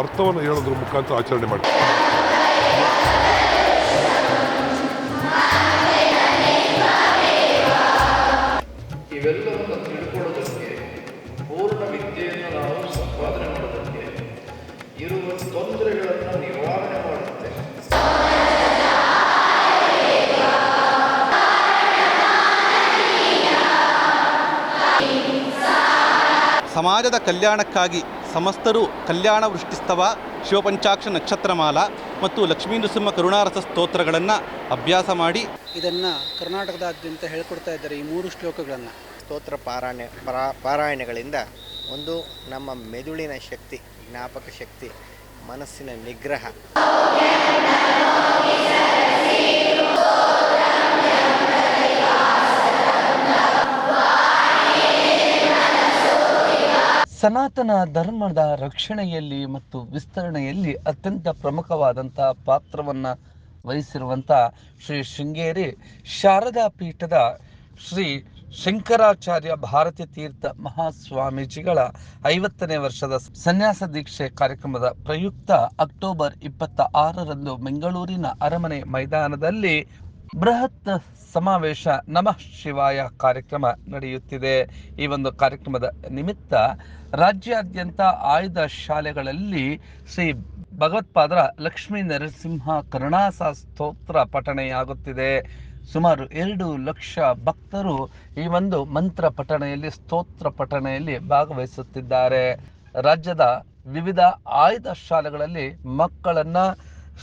ಅರ್ಥವನ್ನು ಹೇಳೋದ್ರ ಮುಖಾಂತರ ಆಚರಣೆ ಮಾಡಿ. ಇವೆಲ್ಲವನ್ನು ತಿಳ್ಕೊಳ್ಳೋದಕ್ಕೆ ಪೂರ್ಣ ವಿದ್ಯೆಯನ್ನು ನಾವು ಸಂಪಾದನೆ ಮಾಡೋದಕ್ಕೆ ಇರುವ ತೊಂದರೆಗಳನ್ನು ನಿವಾರಣೆ ಮಾಡುತ್ತೆ. ಸಮಾಜದ ಕಲ್ಯಾಣಕ್ಕಾಗಿ ಸಮಸ್ತರು ಕಲ್ಯಾಣ ವೃಷ್ಟಿಸ್ತವ ಶಿವಪಂಚಾಕ್ಷ ನಕ್ಷತ್ರಮಾಲ ಮತ್ತು ಲಕ್ಷ್ಮೀ ನೃಸಿಂಹ ಕರುಣಾರಸ ಸ್ತೋತ್ರಗಳನ್ನು ಅಭ್ಯಾಸ ಮಾಡಿ. ಇದನ್ನು ಕರ್ನಾಟಕದಾದ್ಯಂತ ಹೇಳ್ಕೊಡ್ತಾ ಇದ್ದಾರೆ ಈ ಮೂರು ಶ್ಲೋಕಗಳನ್ನು. ಸ್ತೋತ್ರ ಪಾರಾಯಣ ಪರಾ ಪಾರಾಯಣಗಳಿಂದ ಒಂದು ನಮ್ಮ ಮೆದುಳಿನ ಶಕ್ತಿ ಜ್ಞಾಪಕ ಶಕ್ತಿ ಮನಸ್ಸಿನ ನಿಗ್ರಹ. ಸನಾತನ ಧರ್ಮದ ರಕ್ಷಣೆಯಲ್ಲಿ ಮತ್ತು ವಿಸ್ತರಣೆಯಲ್ಲಿ ಅತ್ಯಂತ ಪ್ರಮುಖವಾದಂಥ ಪಾತ್ರವನ್ನು ವಹಿಸಿರುವಂಥ ಶ್ರೀ ಶೃಂಗೇರಿ ಶಾರದಾ ಪೀಠದ ಶ್ರೀ ಶಂಕರಾಚಾರ್ಯ ಭಾರತೀಯ ತೀರ್ಥ ಮಹಾಸ್ವಾಮೀಜಿಗಳ ಐವತ್ತನೇ ವರ್ಷದ ಸನ್ಯಾಸ ದೀಕ್ಷೆ ಕಾರ್ಯಕ್ರಮದ ಪ್ರಯುಕ್ತ ಅಕ್ಟೋಬರ್ ಇಪ್ಪತ್ತ ಆರರಂದು ಬೆಂಗಳೂರಿನ ಅರಮನೆ ಮೈದಾನದಲ್ಲಿ ಬೃಹತ್ ಸಮಾವೇಶ ನಮಃ ಶಿವಾಯ ಕಾರ್ಯಕ್ರಮ ನಡೆಯುತ್ತಿದೆ. ಈ ಒಂದು ಕಾರ್ಯಕ್ರಮದ ನಿಮಿತ್ತ ರಾಜ್ಯಾದ್ಯಂತ ಆಯ್ದ ಶಾಲೆಗಳಲ್ಲಿ ಶ್ರೀ ಭಗವತ್ಪಾದರ ಲಕ್ಷ್ಮೀ ನರಸಿಂಹ ಕರುಣಾಸ ಸ್ತೋತ್ರ ಪಠಣೆಯಾಗುತ್ತಿದೆ. ಸುಮಾರು ಎರಡು ಲಕ್ಷ ಭಕ್ತರು ಈ ಒಂದು ಮಂತ್ರ ಪಠಣೆಯಲ್ಲಿ, ಸ್ತೋತ್ರ ಪಠಣೆಯಲ್ಲಿ ಭಾಗವಹಿಸುತ್ತಿದ್ದಾರೆ. ರಾಜ್ಯದ ವಿವಿಧ ಆಯ್ದ ಶಾಲೆಗಳಲ್ಲಿ ಮಕ್ಕಳನ್ನ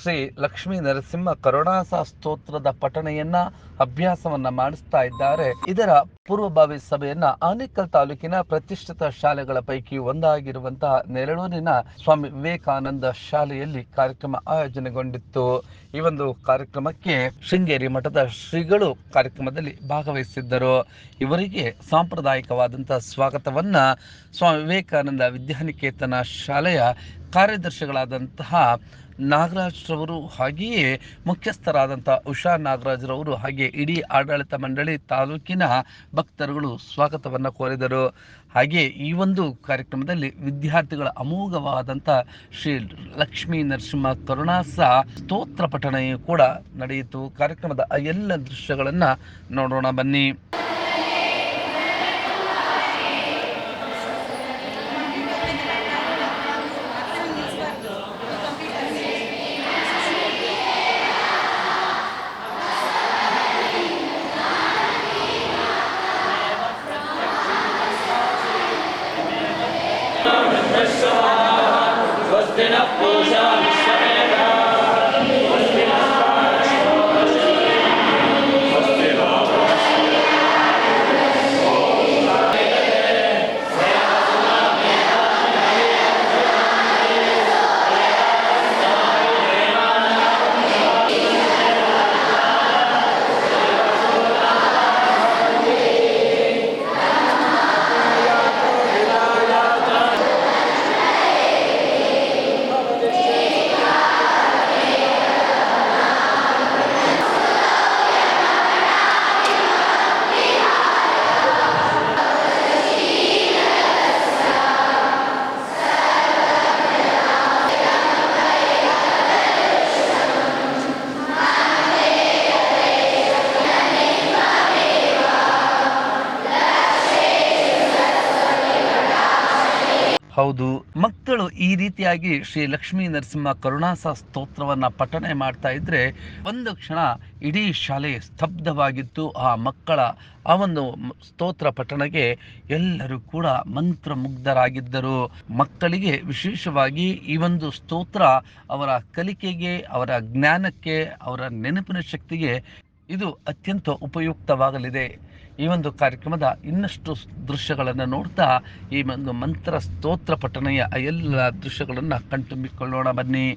ಶ್ರೀ ಲಕ್ಷ್ಮೀ ನರಸಿಂಹ ಕರುಣಾಸ ಸ್ತೋತ್ರದ ಪಠಣೆಯನ್ನ, ಅಭ್ಯಾಸವನ್ನ ಮಾಡಿಸ್ತಾ ಇದ್ದಾರೆ. ಇದರ ಪೂರ್ವಭಾವಿ ಸಭೆಯನ್ನ ಆನೇಕಲ್ ತಾಲೂಕಿನ ಪ್ರತಿಷ್ಠಿತ ಶಾಲೆಗಳ ಪೈಕಿ ಒಂದಾಗಿರುವಂತಹ ನೆರಳೂರಿನ ಸ್ವಾಮಿ ವಿವೇಕಾನಂದ ಶಾಲೆಯಲ್ಲಿ ಕಾರ್ಯಕ್ರಮ ಆಯೋಜನೆಗೊಂಡಿತ್ತು. ಈ ಒಂದು ಕಾರ್ಯಕ್ರಮಕ್ಕೆ ಶೃಂಗೇರಿ ಮಠದ ಶ್ರೀಗಳು ಕಾರ್ಯಕ್ರಮದಲ್ಲಿ ಭಾಗವಹಿಸಿದ್ದರು. ಇವರಿಗೆ ಸಾಂಪ್ರದಾಯಿಕವಾದಂತಹ ಸ್ವಾಗತವನ್ನ ಸ್ವಾಮಿ ವಿವೇಕಾನಂದ ವಿದ್ಯಾನಿಕೇತನ ಶಾಲೆಯ ಕಾರ್ಯದರ್ಶಿಗಳಾದಂತಹ ನಾಗರಾಜ್ರವರು ಹಾಗೆಯೇ ಮುಖ್ಯಸ್ಥರಾದಂಥ ಉಷಾ ನಾಗರಾಜ್ರವರು ಹಾಗೆ ಇಡೀ ಆಡಳಿತ ಮಂಡಳಿ ತಾಲೂಕಿನ ಭಕ್ತರುಗಳು ಸ್ವಾಗತವನ್ನು ಕೋರಿದರು. ಹಾಗೆ ಈ ಒಂದು ಕಾರ್ಯಕ್ರಮದಲ್ಲಿ ವಿದ್ಯಾರ್ಥಿಗಳ ಅಮೋಘವಾದಂಥ ಶ್ರೀ ಲಕ್ಷ್ಮೀ ನರಸಿಂಹ ಕರುಣಾಸ ಸ್ತೋತ್ರ ಪಠಣೆಯು ಕೂಡ ನಡೆಯಿತು. ಕಾರ್ಯಕ್ರಮದ ಎಲ್ಲ ದೃಶ್ಯಗಳನ್ನು ನೋಡೋಣ ಬನ್ನಿ. ಈ ರೀತಿಯಾಗಿ ಶ್ರೀ ಲಕ್ಷ್ಮೀ ನರಸಿಂಹ ಕರುಣಾಸ ಸ್ತೋತ್ರವನ್ನ ಪಠನೆ ಮಾಡ್ತಾ ಇದ್ರೆ ಒಂದು ಕ್ಷಣ ಇಡೀ ಶಾಲೆ ಸ್ತಬ್ಧವಾಗಿತ್ತು. ಆ ಮಕ್ಕಳ ಆ ಒಂದು ಸ್ತೋತ್ರ ಪಠಣಗೆ ಎಲ್ಲರೂ ಕೂಡ ಮಂತ್ರಮುಗ್ಧರಾಗಿದ್ದರು. ಮಕ್ಕಳಿಗೆ ವಿಶೇಷವಾಗಿ ಈ ಒಂದು ಸ್ತೋತ್ರ ಅವರ ಕಲಿಕೆಗೆ, ಅವರ ಜ್ಞಾನಕ್ಕೆ, ಅವರ ನೆನಪಿನ ಶಕ್ತಿಗೆ ಇದು ಅತ್ಯಂತ ಉಪಯುಕ್ತವಾಗಲಿದೆ. ಈ ಒಂದು ಕಾರ್ಯಕ್ರಮದ ಇನ್ನಷ್ಟು ದೃಶ್ಯಗಳನ್ನು ನೋಡ್ತಾ ಈ ಒಂದು ಮಂತ್ರ ಸ್ತೋತ್ರ ಪಠಣೆಯ ಎಲ್ಲ ದೃಶ್ಯಗಳನ್ನು ಕಣ್ತುಂಬಿಕೊಳ್ಳೋಣ ಬನ್ನಿ.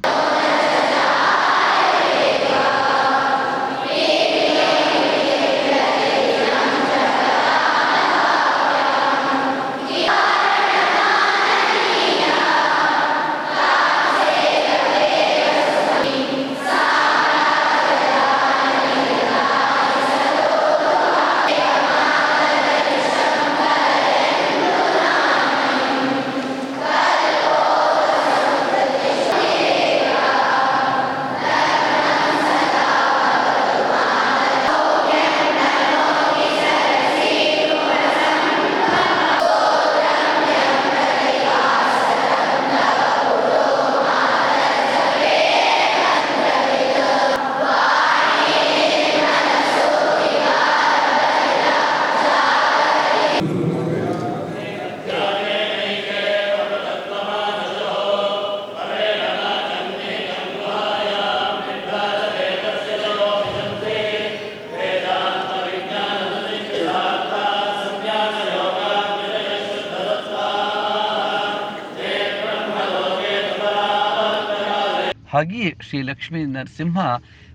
ಹಾಗೆಯೇ ಶ್ರೀ ಲಕ್ಷ್ಮೀ ನರಸಿಂಹ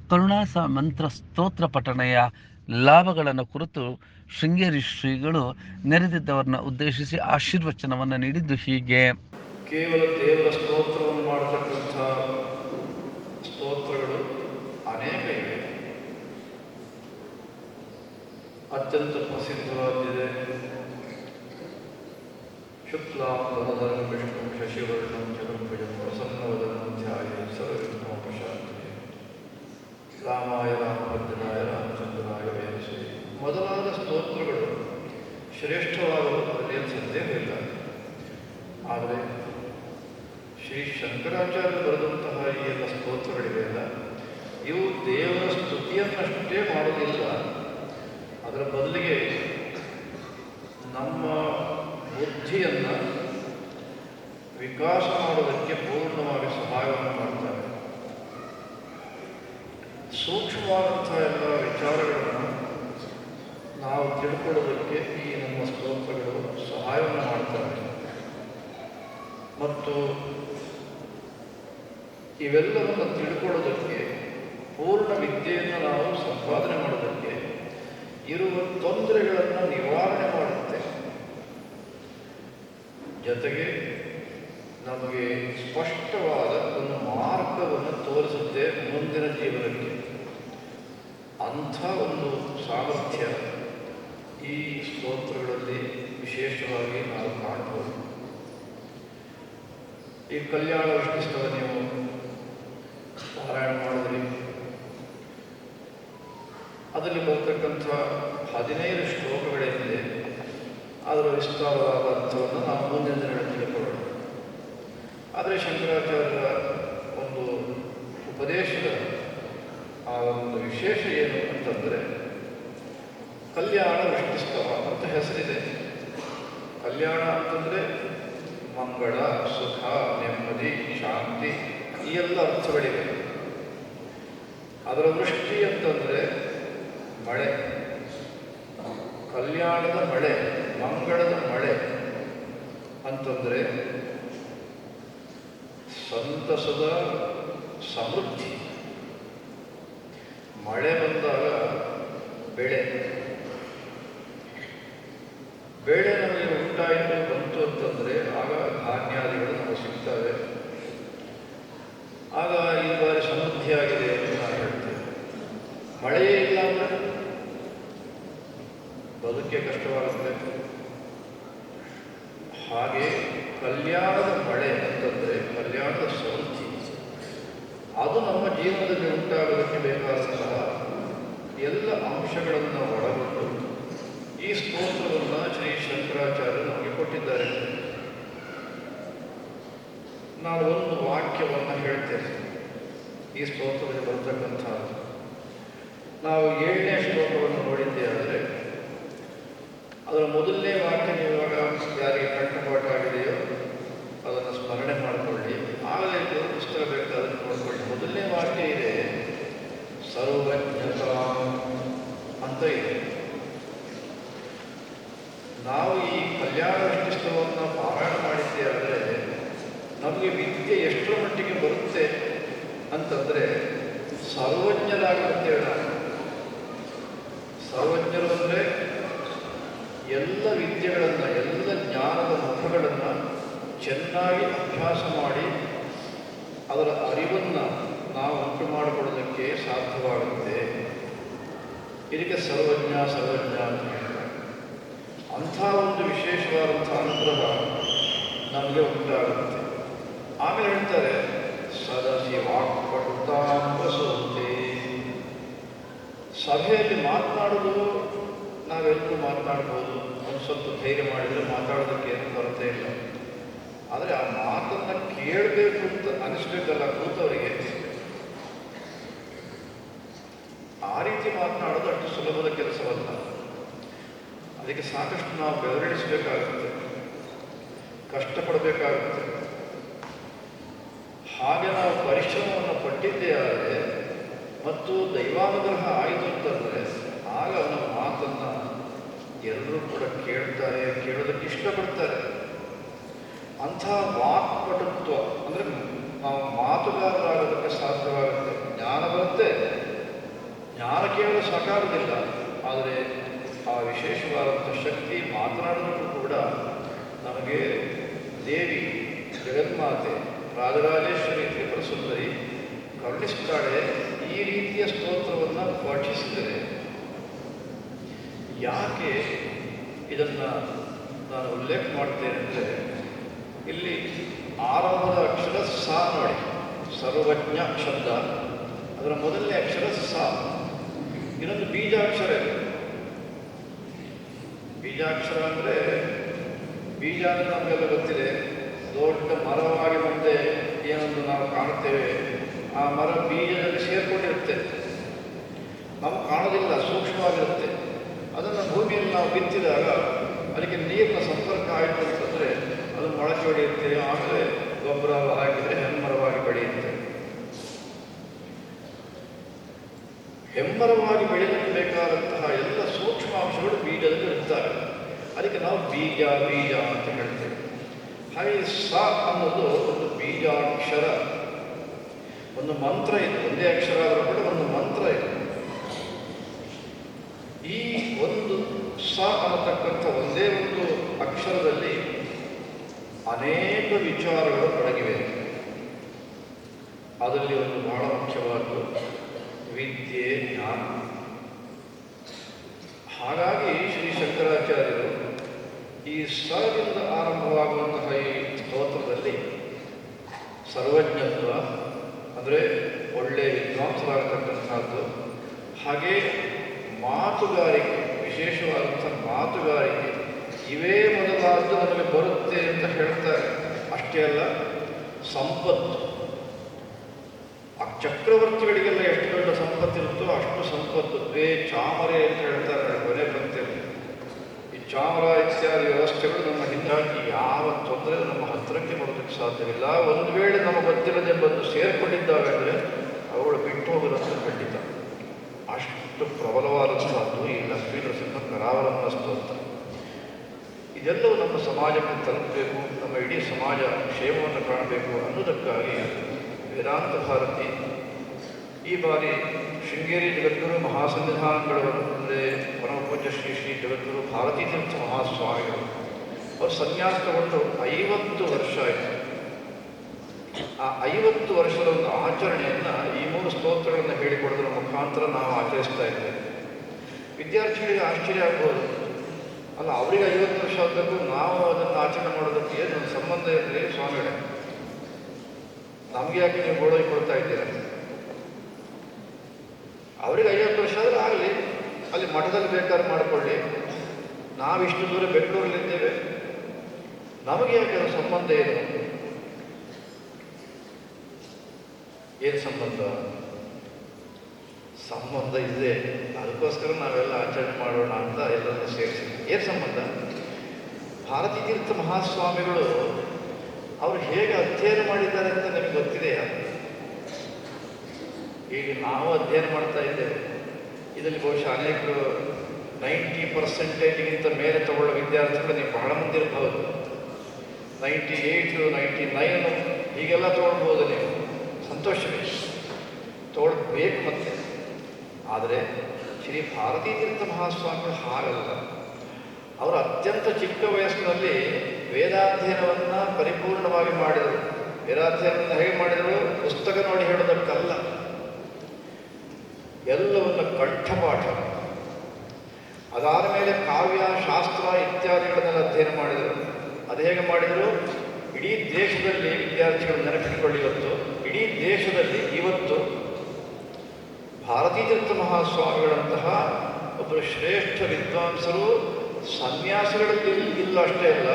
ಕರುಣಾಸ ಮಂತ್ರ ಸ್ತೋತ್ರ ಪಠಣೆಯ ಲಾಭಗಳನ್ನು ಕುರಿತು ಶೃಂಗೇರಿ ಶ್ರೀಗಳು ನೆರೆದಿದ್ದವರನ್ನ ಉದ್ದೇಶಿಸಿ ಆಶೀರ್ವಚನವನ್ನು ನೀಡಿದ್ದು ಹೀಗೆ. ಕೇವಲ ದೇವರ ಸ್ತೋತ್ರವನ್ನು ಮಾಡತಕ್ಕಂಥ ಸ್ತೋತ್ರಗಳು ಅನೇಕ ಇವೆ. ಅತ್ಯಂತ ಪ್ರಸಿದ್ಧವಾಗಿದೆ ಶುಕ್ಲಾಂಬರಧರಂ ವಿಷ್ಣು ಶಶಿವರ್ಣಂ ಚತುರ್ಭುಜಂ ರಾಮಾಯ ರಾಮಭದ್ರಾಯ ರಾಮಚಂದ್ರಾಯ ವೇದಿಸಿ ಮೊದಲಾದ ಸ್ತೋತ್ರಗಳು ಶ್ರೇಷ್ಠವಾಗಲು ಅದರಲ್ಲಿ ಸಂದೇಹವಿಲ್ಲ. ಆದರೆ ಶ್ರೀ ಶಂಕರಾಚಾರ್ಯ ಬರೆದಂತಹ ಈ ಎಲ್ಲ ಸ್ತೋತ್ರಗಳಿವೆಯಲ್ಲ ಇವು ದೇವರ ಸ್ತುತಿಯನ್ನಷ್ಟೇ ಮಾಡುವುದಿಲ್ಲ. ಅದರ ಬದಲಿಗೆ ನಮ್ಮ ಬುದ್ಧಿಯನ್ನು ವಿಕಾಸ ಮಾಡೋದಕ್ಕೆ ಪೂರ್ಣವಾಗಿ ಸಹಾಯವನ್ನು ಮಾಡ್ತಾರೆ. ಸೂಕ್ಷ್ಮವಾದಂಥ ಎಲ್ಲ ವಿಚಾರಗಳನ್ನು ನಾವು ತಿಳ್ಕೊಳ್ಳೋದಕ್ಕೆ ಈ ನಮ್ಮ ಸ್ತೋತ್ರಗಳು ಸಹಾಯವನ್ನು ಮಾಡ್ತವೆ. ಮತ್ತು ಇವೆಲ್ಲವನ್ನು ತಿಳ್ಕೊಳ್ಳೋದಕ್ಕೆ, ಪೂರ್ಣ ವಿದ್ಯೆಯನ್ನು ನಾವು ಸಂಪಾದನೆ ಮಾಡೋದಕ್ಕೆ, ಇರುವ ತೊಂದರೆಗಳನ್ನು ನಿವಾರಣೆ ಮಾಡುತ್ತೆ. ಜೊತೆಗೆ ನಮಗೆ ಸ್ಪಷ್ಟವಾದ ಒಂದು ಮಾರ್ಗವನ್ನು ತೋರಿಸುತ್ತೆ ಮುಂದಿನ ಜೀವನಕ್ಕೆ. ಅಂಥ ಒಂದು ಸಾಮರ್ಥ್ಯ ಈ ಸ್ತೋತ್ರಗಳಲ್ಲಿ ವಿಶೇಷವಾಗಿ ನಾವು ಕಾಣಬಹುದು ಈ ಕಲ್ಯಾಣ ವಿಷ್ಣಿಸ್ತವ ನೀವು ಪಾರಾಯಣ ಮಾಡಿದ್ರಿ. ಅದರಲ್ಲಿ ಬರ್ತಕ್ಕಂಥ ಹದಿನೈದು ಶ್ಲೋಕಗಳೇನಿದೆ ಅದರ ವಿಸ್ತಾರವಾದ ಅರ್ಥವನ್ನು ನಾವು ಮುಂದಿನ ದಿನಗಳಲ್ಲಿ ತಿಳ್ಕೊಳ್ಳೋಣ. ಆದರೆ ಶಂಕರಾಚಾರ್ಯರ ಒಂದು ಉಪದೇಶದ ಆ ಒಂದು ವಿಶೇಷ ಏನು ಅಂತಂದರೆ, ಕಲ್ಯಾಣ ವಿಷ್ಣುಸ್ತವ ಅಂತ ಹೆಸರಿದೆ. ಕಲ್ಯಾಣ ಅಂತಂದರೆ ಮಂಗಳ, ಸುಖ, ನೆಮ್ಮದಿ, ಶಾಂತಿ, ಈ ಎಲ್ಲ ಅರ್ಥಗಳಿವೆ. ಅದರ ವೃಷ್ಟಿ ಅಂತಂದರೆ ಮಳೆ. ಕಲ್ಯಾಣದ ಮಳೆ, ಮಂಗಳದ ಮಳೆ ಅಂತಂದರೆ ಸಂತಸದ ಸಮೃದ್ಧಿ. ಮಳೆ ಬಂದಾಗ ಬೆಳೆ. ಬೆಳೆ ನಮಗೆ ಉಂಟಾಯಿತು, ಬಂತು ಅಂತಂದ್ರೆ ಆಗ ಧಾನ್ಯಾದಿಗಳು ನಮಗೆ ಸಿಗ್ತವೆ. ಆಗ ಈ ಬಾರಿ ಸಮೃದ್ಧಿಯಾಗಿದೆ ಅಂತ ನಾನು ಹೇಳ್ತೇನೆ. ಮಳೆಯೇ ಇಲ್ಲ ಅಂದ್ರೆ ಬದುಕೆ ಕಷ್ಟವಾಗುತ್ತೆ. ಹಾಗೆ ಕಲ್ಯಾಣದ ಮಳೆ ಅಂತಂದ್ರೆ ಕಲ್ಯಾಣದ ಸಮೃದ್ಧಿ ಅದು ನಮ್ಮ ಜೀವನದಲ್ಲಿ ಉಂಟಾಗೋದಕ್ಕೆ ಬೇಕಾದಂತಹ ಎಲ್ಲ ಅಂಶಗಳನ್ನು ಒಳಗೊಂಡು ಈ ಸ್ತೋತ್ರವನ್ನು ಶ್ರೀ ಶಂಕರಾಚಾರ್ಯ ನಮಗೆ ಕೊಟ್ಟಿದ್ದಾರೆ. ನಾನು ಒಂದು ವಾಕ್ಯವನ್ನು ಹೇಳ್ತೇನೆ. ಈ ಸ್ತೋತ್ರದಲ್ಲಿ ಬರ್ತಕ್ಕಂಥ ನಾವು ಏಳನೇ ಶ್ಲೋಕವನ್ನು ನೋಡಿದ್ದೇ ಅದರ ಮೊದಲನೇ ವಾಕ್ಯ ಇವಾಗ ಯಾರಿಗೆ ಕಂಠಪಾಠ ಆಗಿದೆಯೋ ಅದನ್ನು ಸ್ಮರಣೆ ಮಾಡಿಕೊಳ್ಳಿ. ಆಗಲೇ ಪುಸ್ತಕ ಬೇಕಾದ್ರೆ ನೋಡಿಕೊಳ್ಳಿ. ಮೊದಲನೇ ವಾಕ್ಯ ಇದೆ. ಸರ್ವಜ್ಞತ ಅಂತ ಇದೆ. ನಾವು ಈ ಕಲ್ಯಾಣ ವಿಶಿಷ್ಟವನ್ನು ಪಾರಾಯಣ ಮಾಡಿದ್ದೇ ನಮಗೆ ವಿದ್ಯೆ ಎಷ್ಟರ ಮಟ್ಟಿಗೆ ಬರುತ್ತೆ ಅಂತಂದರೆ ಸರ್ವಜ್ಞರಾಗಿರುತ್ತೇವೆ ನಾವು ಸರ್ವಜ್ಞರು ಅಂದರೆ ಎಲ್ಲ ವಿದ್ಯೆಗಳನ್ನು, ಎಲ್ಲ ಜ್ಞಾನದ ಮುಖಗಳನ್ನು ಚೆನ್ನಾಗಿ ಅಭ್ಯಾಸ ಮಾಡಿ ಅದರ ಅರಿವನ್ನು ನಾವು ಉಂಟು ಮಾಡಿಕೊಳ್ಳೋದಕ್ಕೆ ಸಾಧ್ಯವಾಗುತ್ತೆ. ಇದಕ್ಕೆ ಸರ್ವಜ್ಞ ಸರ್ವಜ್ಞ ಅಂತ ಹೇಳ್ತಾರೆ. ಅಂಥ ಒಂದು ವಿಶೇಷವಾದಂಥ ಅನುಗ್ರಹ ನಮಗೆ ಉಂಟಾಗುತ್ತೆ. ಆಮೇಲೆ ಹೇಳ್ತಾರೆ ಸದಸಿ ಬಸುವಂತೆ ಸಭೆಯಲ್ಲಿ ಮಾತನಾಡೋದು ನಾವೆಲ್ಲರೂ ಮಾತನಾಡ್ಬೋದು. ಒಂದು ಸ್ವಲ್ಪ ಧೈರ್ಯ ಮಾಡಿದರೆ ಮಾತಾಡೋದಕ್ಕೆ ಏನು ಕೊರತೆ ಇಲ್ಲ. ಆದರೆ ಆ ಮಾತನ್ನು ಕೇಳಬೇಕು ಅಂತ ಅನಿಸ್ಬೇಕಲ್ಲ ಕೂತವರಿಗೆ. ಆ ರೀತಿ ಮಾತನಾಡೋದು ಅಷ್ಟು ಸುಲಭದ ಕೆಲಸವಲ್ಲ. ಅದಕ್ಕೆ ಸಾಕಷ್ಟು ನಾವು ಬೆದರಿಸಬೇಕಾಗುತ್ತೆ ಕಷ್ಟಪಡಬೇಕಾಗುತ್ತೆ. ಹಾಗೆ ನಾವು ಪರಿಶ್ರಮವನ್ನು ಪಟ್ಟಿದ್ದೇ ಆದರೆ ಮತ್ತು ದೈವಾನುಗ್ರಹ ಆಯಿತು ಅಂತಂದರೆ ಆಗ ಅವನ ಮಾತನ್ನು ಎಲ್ಲರೂ ಕೂಡ ಕೇಳ್ತಾರೆ, ಕೇಳೋದಕ್ಕೆ ಇಷ್ಟಪಡ್ತಾರೆ. ಅಂಥ ವಾಕ್ಪಟುತ್ವ, ಅಂದರೆ ನಾವು ಮಾತುಗಾರರಾಗೋದಕ್ಕೆ ಸಾಧ್ಯವಾಗುತ್ತೆ, ಜ್ಞಾನ ಬರುತ್ತೆ. ಜ್ಞಾನ ಕೇವಲ ಸಾಕಾಗುವುದಿಲ್ಲ, ಆದರೆ ಆ ವಿಶೇಷವಾದಂಥ ಶಕ್ತಿ ಮಾತನಾಡೋದಕ್ಕೂ ಕೂಡ ನಮಗೆ ದೇವಿ, ಜಗನ್ಮಾತೆ, ರಾಜರಾಜೇಶ್ವರಿ ತ್ರಿಪುರ ಸುಂದರಿ ಕರುಣಿಸ್ತಾಳೆ ಈ ರೀತಿಯ ಸ್ತೋತ್ರವನ್ನು ಪಠಿಸಿದರೆ ಯಾಕೆ ಇದನ್ನು ನಾನು ಉಲ್ಲೇಖ ಮಾಡ್ತೇನೆ ಅಂದರೆ, ಇಲ್ಲಿ ಆರಂಭದ ಅಕ್ಷರ ಸಾ ನೋಡಿ, ಸರ್ವಜ್ಞ ಶಬ್ದ. ಅದರ ಮೊದಲನೇ ಅಕ್ಷರ ಸಾ. ಇನ್ನೊಂದು ಬೀಜಾಕ್ಷರ ಇದೆ. ಬೀಜಾಕ್ಷರ ಅಂದರೆ ಬೀಜ ಅಂತ ನಮಗೆಲ್ಲ ಗೊತ್ತಿದೆ. ದೊಡ್ಡ ಮರವಾಗಿ ಮುಂದೆ ಏನೊಂದು ನಾವು ಕಾಣುತ್ತೇವೆ. ಆ ಮರ ಬೀಜದಲ್ಲಿ ಸೇರ್ಕೊಂಡಿರುತ್ತೆ. ನಾವು ಕಾಣೋದಿಲ್ಲ, ಸೂಕ್ಷ್ಮವಾಗಿರುತ್ತೆ. ಅದನ್ನು ಭೂಮಿಯಲ್ಲಿ ನಾವು ಬಿತ್ತಿದಾಗ ಅದಕ್ಕೆ ನೀರಿನ ಸಂಪರ್ಕ ಆಯಿತು ಅಂತಂದರೆ ಅದು ಮೊಳಕೆ ಹೊಡೆಯುತ್ತೆ ಆಮೇಲೆ ಗೊಬ್ಬರ ಹಾಕಿದರೆ ಹೆಣ್ಮರವಾಗಿ ಬೆಳೆಯುತ್ತೆ. ಹೆಮ್ಮರವಾಗಿ ಬೆಳೆಯಲು ಬೇಕಾದಂತಹ ಎಲ್ಲ ಸೂಕ್ಷ್ಮ ಅಂಶಗಳು ಬೀಜದಲ್ಲಿ ಇರ್ತವೆ ಅದಕ್ಕೆ ನಾವು ಬೀಜ ಬೀಜ ಅಂತ ಹೇಳ್ತೇವೆ. ಹಾಗೆ ಸ ಅನ್ನೋದು ಒಂದು ಬೀಜಾಕ್ಷರ. ಒಂದು ಮಂತ್ರ ಇದೆ. ಒಂದೇ ಅಕ್ಷರ ಆದರೂ ಕೂಡ ಒಂದು ಮಂತ್ರ ಇದೆ. ಈ ಒಂದು ಸ ಅನ್ನತಕ್ಕಂಥ ಒಂದೇ ಒಂದು ಅಕ್ಷರದಲ್ಲಿ ಅನೇಕ ವಿಚಾರಗಳು ಅಡಗಿವೆ ಅದರಲ್ಲಿ ಒಂದು ಬಹಳ ಮುಖ್ಯವಾದ್ದು ವಿದ್ಯೆ ಜ್ಞಾನ ಹಾಗಾಗಿ ಶ್ರೀ ಶಂಕರಾಚಾರ್ಯರು ಈ ಸದಿಂದ ಆರಂಭವಾಗುವಂತಹ ಈ ಸ್ತೋತ್ರದಲ್ಲಿ ಸರ್ವಜ್ಞತ್ವ ಅಂದರೆ ಒಳ್ಳೆಯ ವಿದ್ವಾಂಸರಾಗತಕ್ಕಂಥದ್ದು ಹಾಗೆ ಮಾತುಗಾರಿಕೆ ವಿಶೇಷವಾದಂಥ ಮಾತುಗಾರಿಕೆ ಇವೇ ಮೊದಲಾದ್ದು ನಮಗೆ ಬರುತ್ತೆ ಅಂತ ಹೇಳ್ತಾರೆ ಅಷ್ಟೇ ಅಲ್ಲ ಸಂಪತ್ತು ಆ ಚಕ್ರವರ್ತಿಗಳಿಗೆಲ್ಲ ಎಷ್ಟು ದೊಡ್ಡ ಸಂಪತ್ತಿರುತ್ತೋ ಅಷ್ಟು ಸಂಪತ್ತು ದ್ವೇ ಚಾಮರೆ ಅಂತ ಹೇಳ್ತಾರೆ ಕೊನೆ ಪಂಕ್ತಿಯಲ್ಲಿ ಈ ಚಾಮರ ಇತ್ಯಾದಿ ಹಿಂದಾಗಿ ಯಾವ ತೊಂದರೆ ನಮ್ಮ ಹತ್ತಿರಕ್ಕೆ ಬರೋದಕ್ಕೆ ಸಾಧ್ಯವಿಲ್ಲ. ಒಂದು ವೇಳೆ ನಮ್ಮ ಗೊತ್ತಿಲ್ಲದೆ ಬಂದು ಸೇರ್ಕೊಂಡಿದ್ದಾವೆ ಅಂದರೆ ಅವುಗಳು ಬಿಟ್ಟು ಹೋಗೋದಂತ ಖಂಡಿತ. ಅಷ್ಟು ಪ್ರಬಲವಾದಂಥದ್ದು ಈ ಲಕ್ಷ್ಮೀ ನರಸಿಂಹ ಕರಾವಲಂಬನ ಅಂತ. ಇದೆಲ್ಲವೂ ನಮ್ಮ ಸಮಾಜಕ್ಕೆ ತಲುಪಬೇಕು, ನಮ್ಮ ಇಡೀ ಸಮಾಜ ಕ್ಷೇಮವನ್ನು ಕಾಣಬೇಕು ಅನ್ನೋದಕ್ಕಾಗಿ ವೇದಾಂತ ಭಾರತಿ ಈ ಬಾರಿ ಶೃಂಗೇರಿ ಜಗದ್ಗುರು ಮಹಾಸನ್ನಿಧಾನಗಳು ಅಂದರೆ ಪರಮಪೂಜ್ಯ ಶ್ರೀ ಶ್ರೀ ಜಗದ್ಗುರು ಭಾರತೀ ತೀರ್ಥ ಮಹಾಸ್ವಾಮಿಗಳು. ಅವರು ಸನ್ಯಾಸ ತಗೊಂಡು ಐವತ್ತು ವರ್ಷ ಆಯಿತು. ಆ ಐವತ್ತು ವರ್ಷದ ಒಂದು ಆಚರಣೆಯನ್ನು ಈ ಮೂರು ಸ್ತೋತ್ರಗಳನ್ನು ಹೇಳಿಕೊಡೋದ್ರ ಮುಖಾಂತರ ನಾವು ಆಚರಿಸ್ತಾ ಇದ್ದೇವೆ. ವಿದ್ಯಾರ್ಥಿಗಳಿಗೆ ಆಶ್ಚರ್ಯ ಆಗ್ಬೋದು. ಅಲ್ಲ, ಅವರಿಗೆ ಐವತ್ತು ವರ್ಷ ಆದಕ್ಕೂ ನಾವು ಅದನ್ನು ಆಚರಣೆ ಮಾಡೋದಕ್ಕೆ ಏನು ಸಂಬಂಧ ಇರಲಿ ಸ್ವಾಮಿಗಳೇ? ನಮಗೆ ಯಾಕೆ ನೀವು ಗೋಳೋಗಿ ಕೊಡ್ತಾ ಇದ್ದೀರಾ? ಅವರಿಗೆ ಐವತ್ತು ವರ್ಷ ಆದರೆ ಆಗಲಿ, ಅಲ್ಲಿ ಮಠದಲ್ಲಿ ಬೇಕಾದ್ರೆ ಮಾಡಿಕೊಳ್ಳಿ. ನಾವಿಷ್ಟು ದೂರ ಬೆಂಗಳೂರಲ್ಲಿದ್ದೇವೆ. ನಮಗೆ ಅದರ ಸಂಬಂಧ ಏನು? ಏನು ಸಂಬಂಧ? ಸಂಬಂಧ ಇದೆ. ಅದಕ್ಕೋಸ್ಕರ ನಾವೆಲ್ಲ ಆಚರಣೆ ಮಾಡೋಣ ಅಂತ ಎಲ್ಲರನ್ನೂ ಸೇರಿಸಿ ಏನು ಸಂಬಂಧ? ಭಾರತೀ ತೀರ್ಥ ಮಹಾಸ್ವಾಮಿಗಳು ಅವರು ಹೇಗೆ ಅಧ್ಯಯನ ಮಾಡಿದ್ದಾರೆ ಅಂತ ನಿಮಗೆ ಗೊತ್ತಿದೆಯಾ? ಈಗ ನಾವು ಅಧ್ಯಯನ ಮಾಡ್ತಾ ಇದ್ದೇವೆ. ಇದರಲ್ಲಿ ಬಹುಶಃ ಅನೇಕರು ನೈಂಟಿ ಪರ್ಸೆಂಟೇಜ್ಗಿಂತ ಮೇಲೆ ತಗೊಳ್ಳೋ ವಿದ್ಯಾರ್ಥಿಗಳು ನೀವು ಬಹಳ ಮಂದಿ ಇರಬಹುದು ನೈಂಟಿ ಏಯ್ಟು ನೈಂಟಿ ನೈನು ಹೀಗೆಲ್ಲ ತೊಗೊಳ್ಬೋದು ನೀವು. ಸಂತೋಷವೇ. ತೊಗೊಳ್ಬೇಕು ಮತ್ತೆ. ಆದರೆ ಶ್ರೀ ಭಾರತೀ ತೀರ್ಥ ಹಾಗಲ್ಲ. ಅವರು ಅತ್ಯಂತ ಚಿಕ್ಕ ವಯಸ್ಸಿನಲ್ಲಿ ವೇದಾಧ್ಯಯನವನ್ನು ಪರಿಪೂರ್ಣವಾಗಿ ಮಾಡಿದರು. ವೇದಾಧ್ಯಯನವನ್ನು ಹೇಗೆ ಮಾಡಿದರು? ಪುಸ್ತಕ ನೋಡಿ ಹೇಳೋದಕ್ಕಲ್ಲ. ಎಲ್ಲವನ್ನು ಕಂಠಪಾಠ. ಅದಾದ ಮೇಲೆ ಕಾವ್ಯ, ಶಾಸ್ತ್ರ ಇತ್ಯಾದಿಗಳನ್ನೆಲ್ಲ ಅಧ್ಯಯನ ಮಾಡಿದರು. ಅದು ಹೇಗೆ ಮಾಡಿದರು? ಇಡೀ ದೇಶದಲ್ಲಿ ವಿದ್ಯಾರ್ಥಿಗಳು ನೆನಪಿಟ್ಕೊಳ್ಳಿ ಇವತ್ತು. ಇಡೀ ದೇಶದಲ್ಲಿ ಇವತ್ತು ಭಾರತೀ ತೀರ್ಥ ಮಹಾಸ್ವಾಮಿಗಳಂತಹ ಒಬ್ಬರು ಶ್ರೇಷ್ಠ ವಿದ್ವಾಂಸರು ಸನ್ಯಾಸಿಗಳಲ್ಲಿ ಇಲ್ಲ ಅಷ್ಟೇ ಅಲ್ಲ,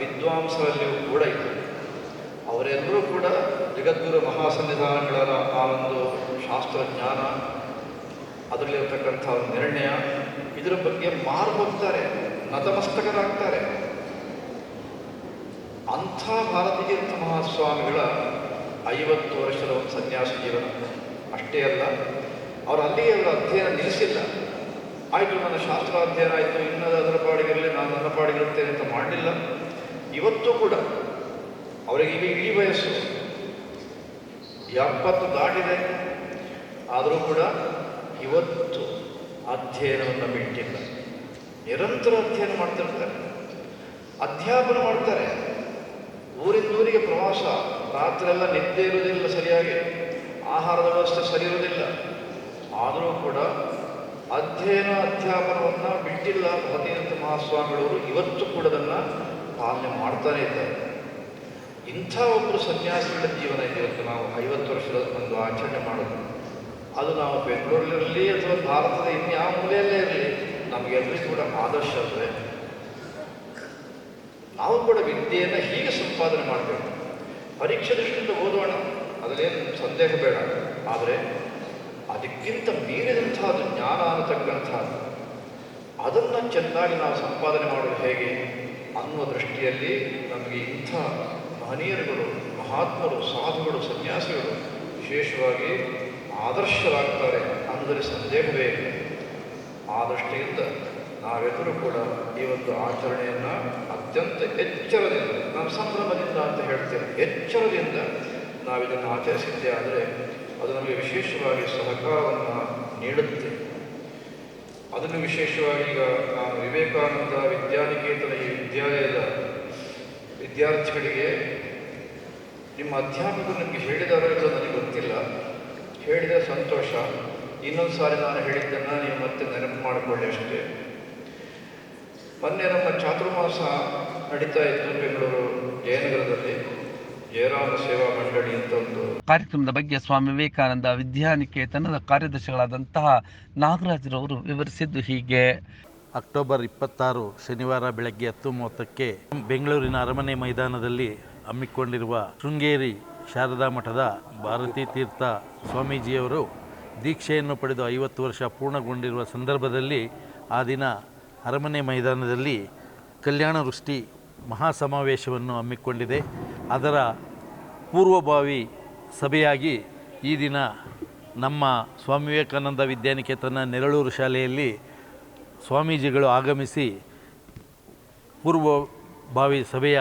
ವಿದ್ವಾಂಸರಲ್ಲಿಯೂ ಕೂಡ ಇತ್ತು ಅವರೆಲ್ಲರೂ ಕೂಡ ಜಗದ್ಗುರು ಮಹಾಸನ್ನಿಧಾನಗಳ ಆ ಒಂದು ಶಾಸ್ತ್ರಜ್ಞಾನ ಅದರಲ್ಲಿರ್ತಕ್ಕಂಥ ಒಂದು ನಿರ್ಣಯ, ಇದರ ಬಗ್ಗೆ ಮಾರು ಹೋಗ್ತಾರೆ ನತಮಸ್ತಕರಾಗ್ತಾರೆ. ಅಂಥ ಭಾರತೀಯ ಮಹಾಸ್ವಾಮಿಗಳ ಐವತ್ತು ವರ್ಷದ ಒಂದು ಸನ್ಯಾಸ ಜೀವನ. ಅಷ್ಟೇ ಅಲ್ಲ, ಅವರು ಅಲ್ಲಿಗೆ ಅವರ ಅಧ್ಯಯನ ನಿಲ್ಲಿಸಿಲ್ಲ. ಆಯಿತು, ನನ್ನ ಶಾಸ್ತ್ರ ಅಧ್ಯಯನ ಆಯಿತು, ಇನ್ನೂ ಅದರ ಪಾಡಿಗಿರಲಿ, ನಾನು ನನ್ನ ಪಾಡಿಗಿರುತ್ತೇನೆ ಅಂತ ಮಾಡಲಿಲ್ಲ. ಇವತ್ತು ಕೂಡ ಅವರಿಗೆ ಈಗ ಇಡೀ ವಯಸ್ಸು ಎಪ್ಪತ್ತು ದಾಟಿದೆ. ಆದರೂ ಕೂಡ ಇವತ್ತು ಅಧ್ಯಯನವನ್ನು ಬಿಟ್ಟಿಲ್ಲ. ನಿರಂತರ ಅಧ್ಯಯನ ಮಾಡ್ತಿರ್ತಾರೆ. ಅಧ್ಯಾಪನ ಮಾಡ್ತಾರೆ. ಊರಿಂದ ಊರಿಗೆ ಪ್ರವಾಸ ರಾತ್ರೆಲ್ಲ ನಿದ್ದೆ ಇರುವುದಿಲ್ಲ ಸರಿಯಾಗಿ. ಆಹಾರದ ವ್ಯವಸ್ಥೆ ಸರಿ ಇರುವುದಿಲ್ಲ. ಆದರೂ ಕೂಡ ಅಧ್ಯಯನ ಅಧ್ಯಾಪನವನ್ನು ಬಿಟ್ಟಿಲ್ಲ ಭಗತೀರ್ಥ ಮಹಾಸ್ವಾಮಿಗಳವರು. ಇವತ್ತು ಕೂಡ ಅದನ್ನು ಪಾಲನೆ ಮಾಡ್ತಾನೇ ಇದ್ದಾರೆ. ಇಂಥ ಒಬ್ಬರು ಸನ್ಯಾಸಿಗಳ ಜೀವನ ಇದೆ ಇವತ್ತು ನಾವು ಐವತ್ತು ವರ್ಷದ ಒಂದು ಆಚರಣೆ ಮಾಡೋದು. ಅದು ನಾವು ಬೆಂಗಳೂರಲ್ಲಿರಲಿ ಅಥವಾ ಭಾರತದ ಇನ್ಯಾವ ಮೂಲೆಯಲ್ಲೇ ಇರಲಿ ನಮಗೆಲ್ಲರಿಗೂ ಕೂಡ ಆದರ್ಶ ಅಂದರೆ ನಾವು ಕೂಡ ವಿದ್ಯೆಯನ್ನು ಹೀಗೆ ಸಂಪಾದನೆ ಮಾಡಬೇಕು. ಪರೀಕ್ಷೆ ದೃಷ್ಟಿಯಿಂದ ಓದೋಣ, ಅದರಲ್ಲೇನು ಸಂದೇಹ ಬೇಡ. ಆದರೆ ಅದಕ್ಕಿಂತ ಮೀರಿದಂಥದ್ದು ಜ್ಞಾನ ಅನ್ನತಕ್ಕಂಥದ್ದು ಅದನ್ನು ಚೆನ್ನಾಗಿ ನಾವು ಸಂಪಾದನೆ ಮಾಡೋದು ಹೇಗೆ ಅನ್ನುವ ದೃಷ್ಟಿಯಲ್ಲಿ ನಮಗೆ ಇಂಥ ಮಹನೀಯರುಗಳು, ಮಹಾತ್ಮರು, ಸಾಧುಗಳು, ಸನ್ಯಾಸಿಗಳು ವಿಶೇಷವಾಗಿ ಆದರ್ಶರಾಗ್ತಾರೆ ಅಂದರೆ ಸಂದೇಹವೇ ಆ ದೃಷ್ಟಿಯಿಂದ ನಾವೆಲ್ಲರೂ ಕೂಡ ಈ ಒಂದು ಆಚರಣೆಯನ್ನು ಅತ್ಯಂತ ಎಚ್ಚರದಿಂದ ನಾನು ಸಂಭ್ರಮದಿಂದ ಅಂತ ಹೇಳ್ತೇನೆ ಎಚ್ಚರದಿಂದ ನಾವಿದನ್ನು ಆಚರಿಸಿದ್ದೆ ಆದರೆ ಅದು ನಮಗೆ ವಿಶೇಷವಾಗಿ ಸಹಕಾರವನ್ನು ನೀಡುತ್ತೆ. ಅದನ್ನು ವಿಶೇಷವಾಗಿ ಈಗ ನಾನು ವಿವೇಕಾನಂದ ವಿದ್ಯಾನಿಕೇತನ ಈ ವಿದ್ಯಾಲಯದ ವಿದ್ಯಾರ್ಥಿಗಳಿಗೆ ನಿಮ್ಮ ಅಧ್ಯಾಪಕರು ನಿಮಗೆ ಹೇಳಿದಾರೋ ಇಲ್ಲೋ ನನಗೆ ಗೊತ್ತಿಲ್ಲ. ಹೇಳಿದ ಸಂತೋಷ. ಇನ್ನೊಂದು ಸಾರಿ ನಾನು ಹೇಳಿದ್ದನ್ನು ನೀವು ಮತ್ತೆ ನೆನಪು ಮಾಡಿಕೊಳ್ಳಿ ಅಷ್ಟೇ. ಮೊನ್ನೆ ನಮ್ಮ ಚಾತುರ್ಮಾಸ ನಡೀತಾ ಇತ್ತು ಬೆಂಗಳೂರು ಜಯನಗರದಲ್ಲಿ. ಜಯರಾಮ ಸೇವಾ ಮಂಡಳಿ ಅಂತ ಒಂದು ಕಾರ್ಯಕ್ರಮದ ಬಗ್ಗೆ ಸ್ವಾಮಿ ವಿವೇಕಾನಂದ ವಿದ್ಯಾನಿಕೇತನದ ಕಾರ್ಯದರ್ಶಿಗಳಾದಂತಹ ನಾಗರಾಜರವರು ವಿವರಿಸಿದ್ದು ಹೀಗೆ. ಅಕ್ಟೋಬರ್ ಇಪ್ಪತ್ತಾರು ಶನಿವಾರ ಬೆಳಗ್ಗೆ ಹತ್ತು ಮೂವತ್ತಕ್ಕೆ ಬೆಂಗಳೂರಿನ ಅರಮನೆ ಮೈದಾನದಲ್ಲಿ ಹಮ್ಮಿಕೊಂಡಿರುವ ಶೃಂಗೇರಿ ಶಾರದಾ ಮಠದ ಭಾರತೀ ತೀರ್ಥ ಸ್ವಾಮೀಜಿಯವರು ದೀಕ್ಷೆಯನ್ನು ಪಡೆದು ಐವತ್ತು ವರ್ಷ ಪೂರ್ಣಗೊಂಡಿರುವ ಸಂದರ್ಭದಲ್ಲಿ ಆ ದಿನ ಅರಮನೆ ಮೈದಾನದಲ್ಲಿ ಕಲ್ಯಾಣ ವೃಷ್ಟಿ ಮಹಾಸಮಾವೇಶವನ್ನು ಹಮ್ಮಿಕೊಂಡಿದೆ. ಅದರ ಪೂರ್ವಭಾವಿ ಸಭೆಯಾಗಿ ಈ ದಿನ ನಮ್ಮ ಸ್ವಾಮಿ ವಿವೇಕಾನಂದ ವಿದ್ಯಾನಿಕೇತನ ನೆರಳೂರು ಶಾಲೆಯಲ್ಲಿ ಸ್ವಾಮೀಜಿಗಳು ಆಗಮಿಸಿ ಪೂರ್ವಭಾವಿ ಸಭೆಯ